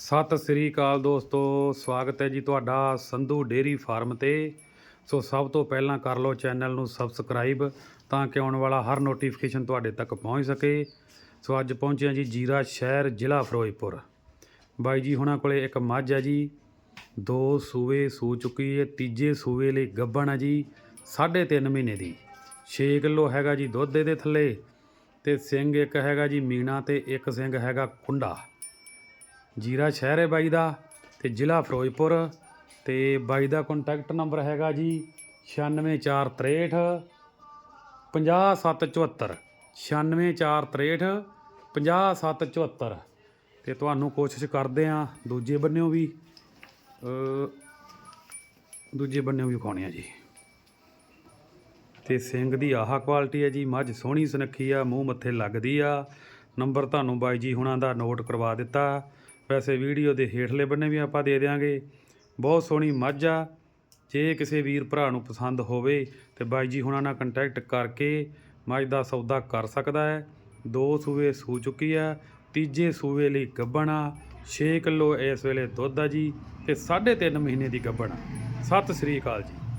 ਸਤਿ ਸ੍ਰੀ ਅਕਾਲ ਦੋਸਤੋ, ਸਵਾਗਤ ਹੈ ਜੀ ਤੁਹਾਡਾ ਸੰਧੂ ਡੇਰੀ ਫਾਰਮ ਤੇ। ਸੋ ਸਭ ਤੋਂ ਪਹਿਲਾਂ ਕਰ ਲਓ ਚੈਨਲ ਨੂੰ ਸਬਸਕ੍ਰਾਈਬ ਤਾਂ ਕਿ ਆਉਣ ਵਾਲਾ ਹਰ ਨੋਟੀਫਿਕੇਸ਼ਨ ਤੁਹਾਡੇ ਤੱਕ ਪਹੁੰਚ ਸਕੇ। ਸੋ ਅੱਜ ਪਹੁੰਚੇ ਹਾਂ ਜੀ ਜੀਰਾ ਸ਼ਹਿਰ, ਜ਼ਿਲ੍ਹਾ ਫਿਰੋਜ਼ਪੁਰ। ਬਾਈ ਜੀ ਹੁਣਾਂ ਕੋਲੇ ਇੱਕ ਮੱਝ ਹੈ ਜੀ, ਦੋ ਸੂਏ ਸੂ ਚੁੱਕੀ ਹੈ ਤੀਜੇ ਸੂਏ ਲਈ ਗੱਭਣ ਹੈ ਜੀ 3.5 ਮਹੀਨੇ ਦੀ। 6 ਕਿਲੋ ਹੈਗਾ ਜੀ ਦੁੱਧ ਇਹਦੇ ਥੱਲੇ ਤੇ ਸਿੰਘ ਇੱਕ ਹੈਗਾ ਜੀ ਮੀਣਾ ਤੇ ਇੱਕ ਸਿੰਘ ਹੈਗਾ ਕੁੰਡਾ ਜੀਰਾ ਸ਼ਹਿਰ ਹੈ ਬਾਈ ਦਾ ਤੇ ਜ਼ਿਲ੍ਹਾ ਫਿਰੋਜ਼ਪੁਰ ਤੇ ਬਾਈ ਦਾ ਕੰਟੈਕਟ ਨੰਬਰ ਹੈਗਾ ਜੀ 96463 5774 96463 5774 ਤੇ ਤੁਹਾਨੂੰ ਕੋਸ਼ਿਸ਼ ਕਰਦੇ ਆ ਦੂਜੇ ਬੰਨਿਓ ਵੀ ਦੂਜੇ ਬੰਨਿਓ ਵੀ ਵਿਖਾਉਣੇ ਆ ਜੀ। ਤੇ ਸਿੰਘ ਦੀ ਆਹ ਕੁਆਲਿਟੀ ਹੈ ਜੀ, ਮੱਝ ਸੋਹਣੀ ਸੁਨੱਖੀ ਆ, ਮੂੰਹ ਮੱਥੇ ਲੱਗਦੀ ਆ। ਨੰਬਰ ਤੁਹਾਨੂੰ ਬਾਈ ਜੀ ਹੁਣਾਂ ਦਾ ਨੋਟ ਕਰਵਾ ਦਿੱਤਾ। ਵੈਸੇ ਵੀਡੀਓ ਦੇ ਹੇਠਲੇ ਬੰਨੇ ਵੀ ਆਪਾਂ ਦੇ ਦਿਆਂਗੇ। ਬਹੁਤ ਸੋਹਣੀ ਮੱਝ ਆ। ਜੇ ਕਿਸੇ ਵੀਰ ਭਰਾ ਨੂੰ ਪਸੰਦ ਹੋਵੇ ਤੇ ਬਾਈ ਜੀ ਹੁਣਾਂ ਨਾਲ ਕੰਟੈਕਟ ਕਰਕੇ ਮੱਝ ਦਾ ਸੌਦਾ ਕਰ ਸਕਦਾ ਹੈ। ਦੋ ਸੂਏ ਸੂ ਚੁੱਕੀ ਆ, ਤੀਜੇ ਸੂਏ ਲਈ ਗੱਭਣ ਆ 6 ਕਿਲੋ ਇਸ ਵੇਲੇ ਦੁੱਧ ਆ ਜੀ ਤੇ 3.5 ਮਹੀਨੇ ਦੀ ਗੱਭਣ ਆ। ਸਤਿ ਸ੍ਰੀ ਅਕਾਲ ਜੀ।